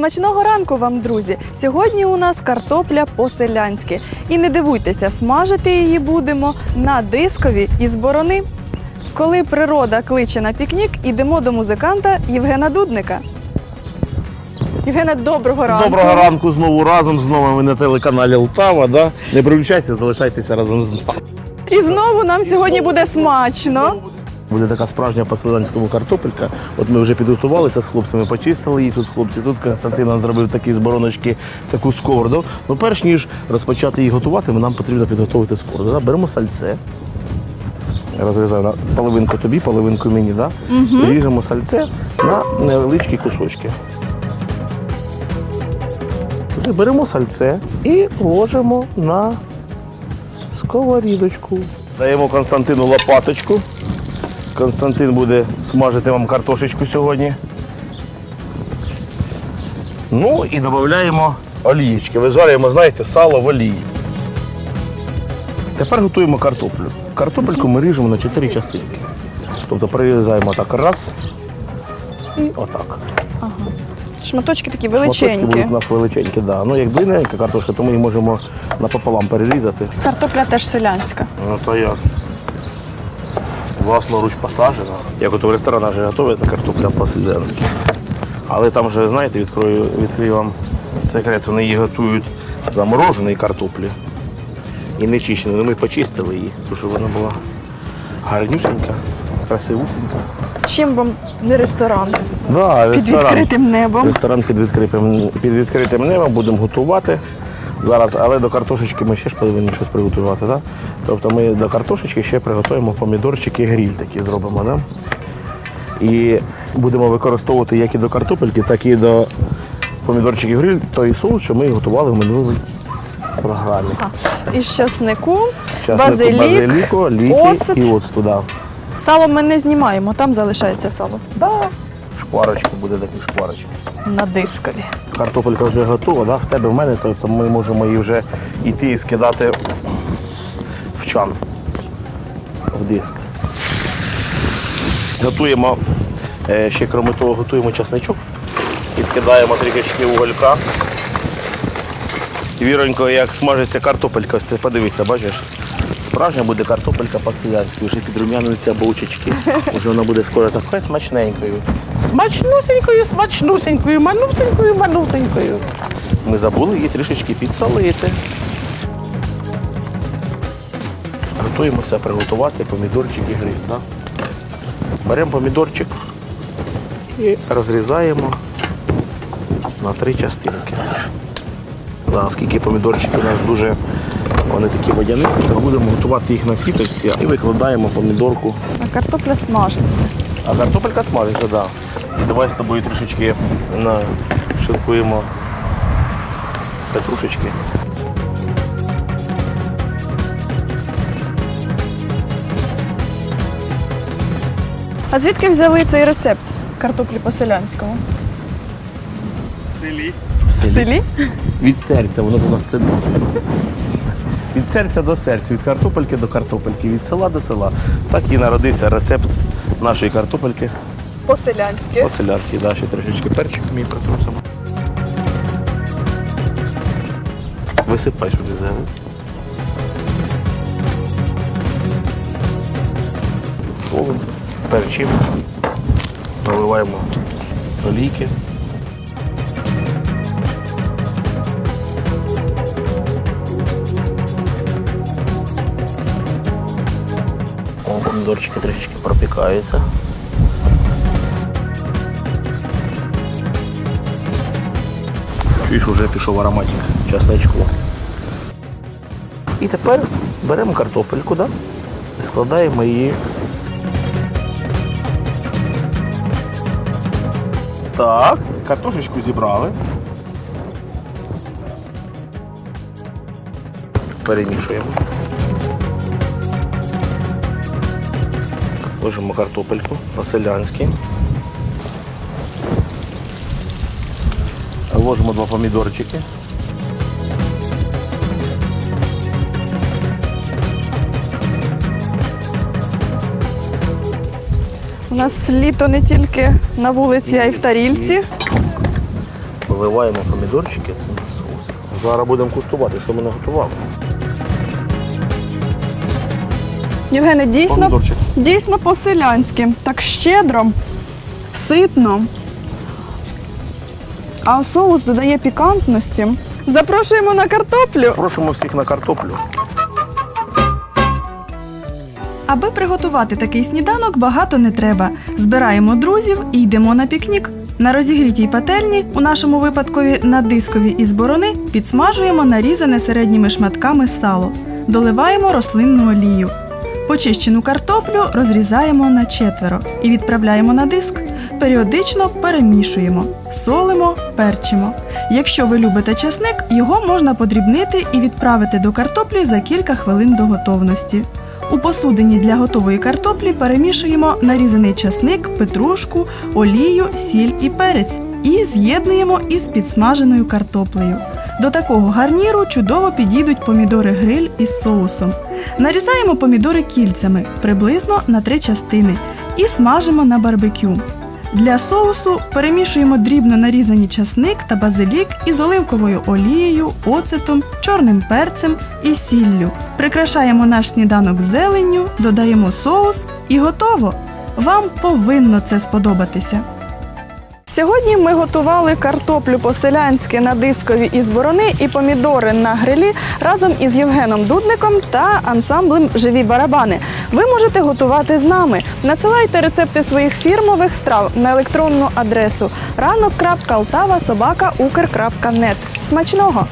Смачного ранку вам, друзі! Сьогодні у нас картопля по-селянськи. І не дивуйтеся, смажити її будемо на дискові із борони. Коли природа кличе на пікнік, ідемо до музиканта Євгена Дудника. Євгена, доброго ранку. Доброго ранку знову разом. Знову ми на телеканалі Лтава. Да? Не переключайтеся, залишайтеся разом з нами. І знову нам сьогодні буде смачно. Буде така справжня по-селянському картопелька. От ми вже підготувалися з хлопцями, почистили її тут хлопці. Тут Константин нам зробив такі з бороночки, таку сковороду. Ну, перш ніж розпочати її готувати, нам потрібно підготувати сковороду. Беремо сальце. Розрізаю на половинку тобі, половинку мені. Да? Ріжемо сальце на невеличкі кусочки. Беремо сальце і ложимо на сковорідочку. Даємо Константину лопаточку. Константин буде смажити вам картошечку сьогодні. Ну і додаємо олієчки. Вижарюємо, знаєте, сало в олії. Тепер готуємо картоплю. Картопельку ми ріжемо на 4 частинки. Тобто прирізаємо так раз і отак. Шматочки такі Шматочки величенькі. будуть у нас величенькі, да. Ну як длинненька картошка, то ми її можемо напополам перерізати. Картопля теж селянська. Ну то як? Власноруч посаджена. Як от у ресторанах же готують картопля по-селянськи. Але там же, знаєте, відкрою, відкрию вам секрет, вони її готують замороженої картоплі. І не чищені. Ну, ми почистили її, тому що вона була гарнюсенька, красивусенька. Чим вам не ресторан? Да, Під ресторан. відкритим небом. Ресторан під відкритим, під відкритим небом будемо готувати зараз, але до картошечки ми ще ж повинні щось приготувати. Да? Тобто ми до картошечки ще приготуємо помідорчики гріль такі зробимо. Да? І будемо використовувати як і до картопельки, так і до помідорчиків гріль той соус, що ми готували в минулій програмі. Із часнику, Часнику, базилік, базиліку, ліки оцет. і оцту. Да. Сало ми не знімаємо, там залишається сало. Да. Шкварочки буде такі шкварочки. На дискові. Картопелька вже готова, да? в тебе в мене, тобто ми можемо її вже йти і скидати в чан, в диск. Готуємо, е, ще крім того, готуємо часничок, підкидаємо трішечки уголька. Віронько, як смажиться картопелька, ось ти подивися, бачиш? Справжня буде картопелька по-селянськи, вже підрумянуються бочечки. Вже вона буде скоро такою смачненькою. Смачнусенькою, смачнусенькою, манусенькою, манусенькою. Ми забули її трішечки підсолити. Готуємо все приготувати, помідорчик і гриб. Да? Беремо помідорчик і розрізаємо на три частинки. Да, оскільки помідорчики у нас дуже вони такі водянисті, то будемо готувати їх на сіточці і викладаємо помідорку. А картопля смажиться. А картопелька смажиться, так. Да. І давай з тобою трішечки нашинкуємо петрушечки. А звідки взяли цей рецепт картоплі по-селянському? В селі? Селі? Від серця, воно у нас це. Від серця до серця, від картопельки до картопельки, від села до села. Так і народився рецепт нашої картопельки. По-селянськи. Оцелянський, да, ще трішечки перчик мій притрусимо. Висипай сюди зелень. Солимо, перчимо, наливаємо олійки. Помідорчики трішечки пропікаються. Чуєш, вже пішов ароматик часничку. І тепер беремо картопельку, да? і складаємо її. Так, картошечку зібрали. Перемішуємо. Ложимо картопельку по-селянськи. Ложимо два помідорчики. У нас літо не тільки на вулиці, а й в тарільці. заливаємо помідорчики цим соусом. Зараз будемо куштувати, що ми наготували. Євгене, дійсно, Помідорчик. дійсно по-селянськи. Так щедро, ситно. А соус додає пікантності. Запрошуємо на картоплю. Просимо всіх на картоплю. Аби приготувати такий сніданок, багато не треба. Збираємо друзів і йдемо на пікнік. На розігрітій пательні, у нашому випадкові на дискові із борони, підсмажуємо нарізане середніми шматками сало, доливаємо рослинну олію. Почищену картоплю розрізаємо на четверо і відправляємо на диск. Періодично перемішуємо, солимо, перчимо. Якщо ви любите часник, його можна подрібнити і відправити до картоплі за кілька хвилин до готовності. У посудині для готової картоплі перемішуємо нарізаний часник, петрушку, олію, сіль і перець і з'єднуємо із підсмаженою картоплею. До такого гарніру чудово підійдуть помідори гриль із соусом. Нарізаємо помідори кільцями приблизно на три частини і смажимо на барбекю. Для соусу перемішуємо дрібно нарізані часник та базилік із оливковою олією, оцетом, чорним перцем і сіллю. Прикрашаємо наш сніданок зеленню, додаємо соус і готово! Вам повинно це сподобатися. Сьогодні ми готували картоплю по-селянськи на дискові із борони і помідори на грилі разом із Євгеном Дудником та ансамблем Живі барабани. Ви можете готувати з нами. Надсилайте рецепти своїх фірмових страв на електронну адресу ранок.алтава.укр.нет. Смачного!